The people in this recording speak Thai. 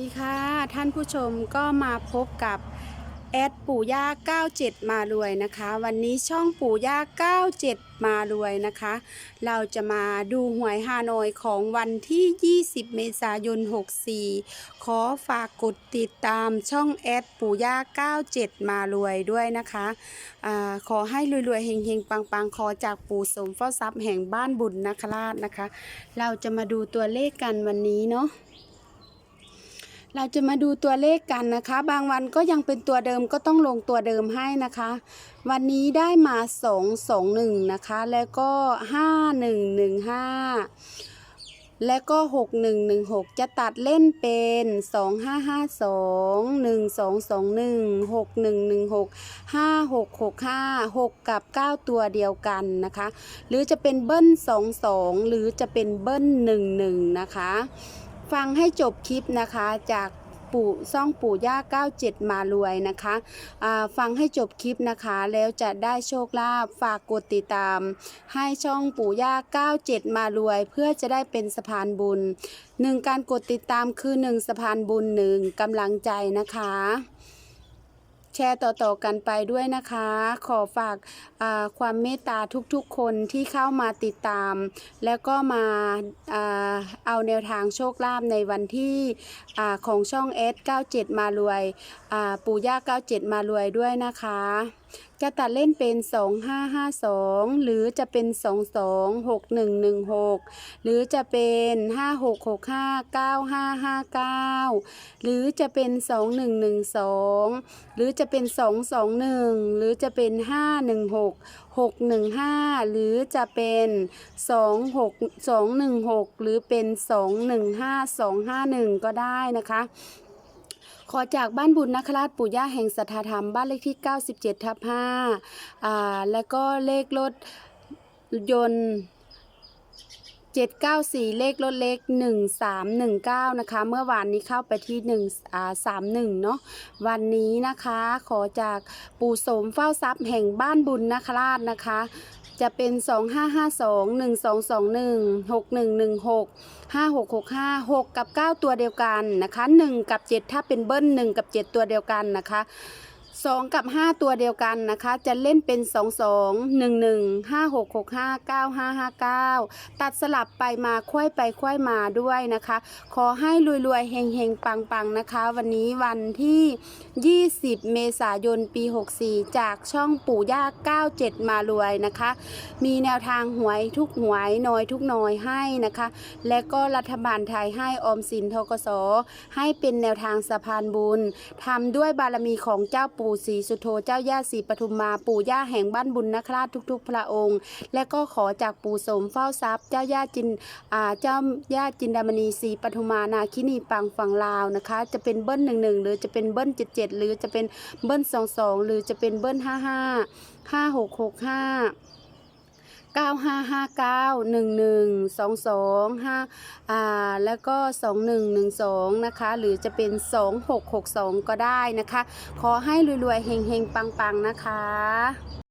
ดีค่ะ ท่านผู้ชมก็มาพบกับแอดปู่ย่า 97 มารวยนะคะ วันนี้ช่องปู่ย่า 97 มารวยนะคะ เราจะมาดูหวยฮานอยของวันที่ 20 เมษายน 64 ขอฝากกดติดตามช่องแอดปู่ย่า 97 มารวยด้วยนะคะอขอให้รวยๆเฮงๆ ปังๆ ขอจากปู่สมเฝ้าทรัพย์แห่งบ้านบุญนาคราชนะคะ เราจะมาดูตัวเลขกันวันนี้เนาะ เราจะมาดูตัวเลขกันนะคะ บางวันก็ยังเป็นตัวเดิมก็ต้องลงตัวเดิมให้นะคะ วันนี้ได้มาสองสองหนึ่งนะคะ แล้วก็ห้าหนึ่งหนึ่งห้าและก็หกหนึ่งหนึ่งหกจะตัดเล่นเป็นสองห้าห้าสองหนึ่งสองสองหนึ่งหกหนึ่งหนึ่งหกห้าหกหกห้าหกกับเก้าตัวเดียวกันนะคะ หรือจะเป็นเบิ้ลสองสองหรือจะเป็นเบิ้ลหนึ่งหนึ่งนะคะ ฟังให้จบคลิปนะคะจากปู่ซ่องปู่ย่า 97 มารวยนะคะฟังให้จบคลิปนะคะแล้วจะได้โชคลาภฝากกดติดตาม ให้ช่องปู่ย่า 97 มารวย เพื่อจะได้เป็นสะพานบุญหนึ่งการกดติดตามคือหนึ่งสะพานบุญหนึ่งกำลังใจนะคะ แชร์ต่อๆกันไปด้วยนะคะ ขอฝากาความเมตตาทุกๆคนที่เข้ามาติดตาม แล้วก็มาอาเอาแนวทางโชคลาภในวันที่อของช่อง S 97 มารวยปู่ย่า 97 มารวยด้วยนะคะ จะตัดเล่นเป็น 2552 หรือจะเป็น 226116 หรือจะเป็น 5665 9559 หรือจะเป็น 2112 หรือจะเป็น 221 หรือจะเป็น 516 615 หรือจะเป็น26 216 หรือเป็น 215 251 ก็ได้นะคะ อจากบ้านบุญนคราชปู่ย่าแห่งสัทธาธรรมบ้านเลขที่ 97ทับ5อ่าแล้วก็เลขรถยนต์ 794 เลขรถเล็ก 1319 นะคะ เมื่อวานนี้เข้าไปที่1อ่า31 เนาะวันนี้นะคะขอจากปู่โสมเฝ้าทรัพย์แห่งบ้านบุญนคราชนะคะ จะเป็น 2552 1221 6116 5665 6 กับ 9 ตัวเดียวกันนะคะ 1 กับ 7 ถ้าเป็นเบิ้ล1 กับ 7 ตัวเดียวกันนะคะ 2 กับ 5 ตัวเดียวกันนะคะ จะเล่นเป็น 2 2 1 1 5 6 6 5 9 5 5 9 ตัดสลับไปมาควยไปควยมาด้วยนะคะ ขอให้รวยๆเฮงๆ ปังๆ นะคะ วันนี้วันที่ 20 เมษายน ปี 64 จากช่องปู่ย่า 97 มารวยนะคะ มีแนวทางหวยทุกหวยน้อยทุกน้อยให้นะคะ และก็รัฐบาลไทยให้ออมสินทกสให้เป็นแนวทางสะพานบุญทำด้วยบารมีของเจ้าปูู่่ศรีสุโธเจ้าย่าศรีปทุมมาปู่ย่าแห่งบ้านบุญนคราชทุก ๆ พระองค์ และก็ขอจากปู่สมเฝ้าทรัพย์เจ้าย่าจินอ่าเจ้าย่าจินดามณีศรีปทุมานาคินีปังฝั่งลาวนะคะ จะเป็นเบิ้ลหนึ่งหนึ่งหรือจะเป็นเบิ้ลเจ็ดเจ็ดหรือจะเป็นเบิ้ลสองสองหรือจะเป็นเบิ้ลห้าห้าห้าหกหกห้า เก้าห้าห้าเก้าหนึ่งหนึ่งสองสองห้าอ่าแล้วก็สองหนึ่งหนึ่งสองนะคะ หรือจะเป็นสองหกหกสองก็ได้นะคะ ขอให้รวยๆเฮงๆ ปังๆ นะคะ